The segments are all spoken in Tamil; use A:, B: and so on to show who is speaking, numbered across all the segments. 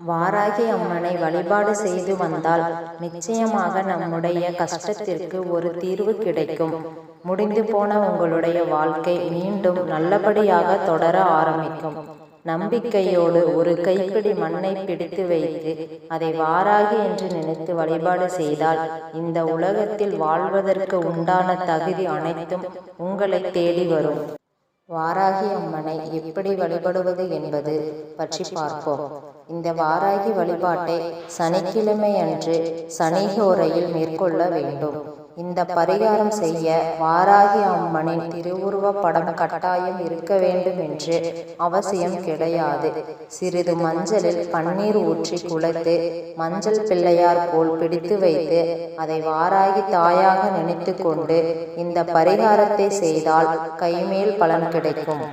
A: வாராகி அம்மனை வழிபாடு செய்து வந்தால் நிச்சயமாக நம்முடைய கஷ்டத்திற்கு ஒரு தீர்வு கிடைக்கும். முடிந்து போன உங்களுடைய வாழ்க்கை மீண்டும் நல்லபடியாக தொடர ஆரம்பிக்கும். நம்பிக்கையோடு ஒரு கைப்பிடி மண்ணை பிடித்து வைத்து அதை வாராகி என்று நினைத்து வழிபாடு செய்தால் இந்த உலகத்தில் வாழ்வதற்கு உண்டான தகுதி அனைத்தும் உங்களை தேடி வரும். வாராகி அம்மனை எப்படி வழிபடுவது என்பது பற்றி பார்ப்போம். இந்த வாராகி வழிபாட்டை சனிக்கிழமை அன்று சனிகோரையில் மேற்கொள்ள வேண்டும். இந்த பரிகாரம் செய்ய வாராகி அம்மனின் திருவுருவ படம் கட்டாயம் இருக்க வேண்டும் என்று அவசியம் கிடையாது. சிறிது மஞ்சளில் பன்னீர் ஊற்றி குலைத்து மஞ்சள் பிள்ளையார் போல் பிடித்து வைத்து அதை வாராகி தாயாக நினைத்து கொண்டு இந்த பரிகாரத்தை செய்தால் கைமேல் பலன் கிடைக்கும்.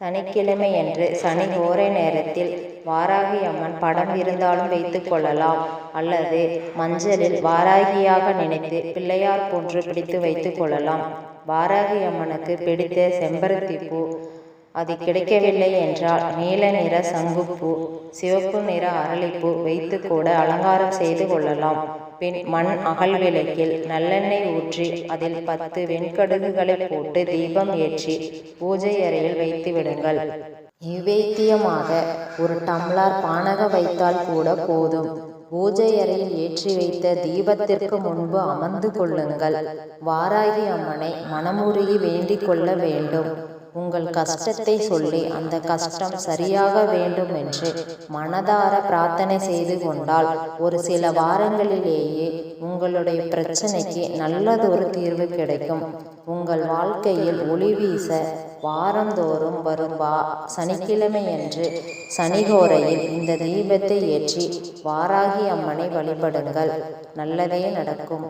A: சனிக்கிழமை அன்று சனி ஓரை நேரத்தில் வாராகி அம்மன் படம் இருந்தாலும் வைத்துக் கொள்ளலாம். அல்லது மஞ்சளில் வாராகியாக நினைத்து பிள்ளையார் போன்று பிடித்து வைத்துக் கொள்ளலாம். வாராகி அம்மனுக்கு பிடித்த செம்பருத்தி பூ அது கிடைக்கவில்லை என்றால் நீல நிற சங்குப்பூ சிவப்பு நிற அரளிப்பூ வைத்து கூட அலங்காரம் செய்து கொள்ளலாம். பின் மண் அகல் விளக்கில் நல்லெண்ணெய் ஊற்றி அதில் பத்து வெண்கடுகுகளை போட்டு தீபம் ஏற்றி பூஜை அறையில் வைத்து விடுங்கள். நிவேத்தியமாக ஒரு டம்ளர் பானக வைத்தால் கூட போதும். பூஜை அறையில் ஏற்றி வைத்த தீபத்திற்கு முன்பு அமர்ந்து கொள்ளுங்கள். வாராகி அம்மனை மனமுருகி வேண்டிக் கொள்ள வேண்டும். உங்கள் கஷ்டத்தை சொல்லி அந்த கஷ்டம் சரியாக வேண்டும் என்று மனதார பிரார்த்தனை செய்து கொண்டால் ஒரு சில வாரங்களிலேயே உங்களுடைய பிரச்சனைக்கு நல்லதொரு தீர்வு கிடைக்கும். உங்கள் வாழ்க்கையில் ஒளி வீச வாரந்தோறும் வரும் வா சனிக்கிழமையன்று சனிகோரையில் இந்த தீபத்தை ஏற்றி வாராகி அம்மனை வழிபடுங்கள். நல்லதே நடக்கும்.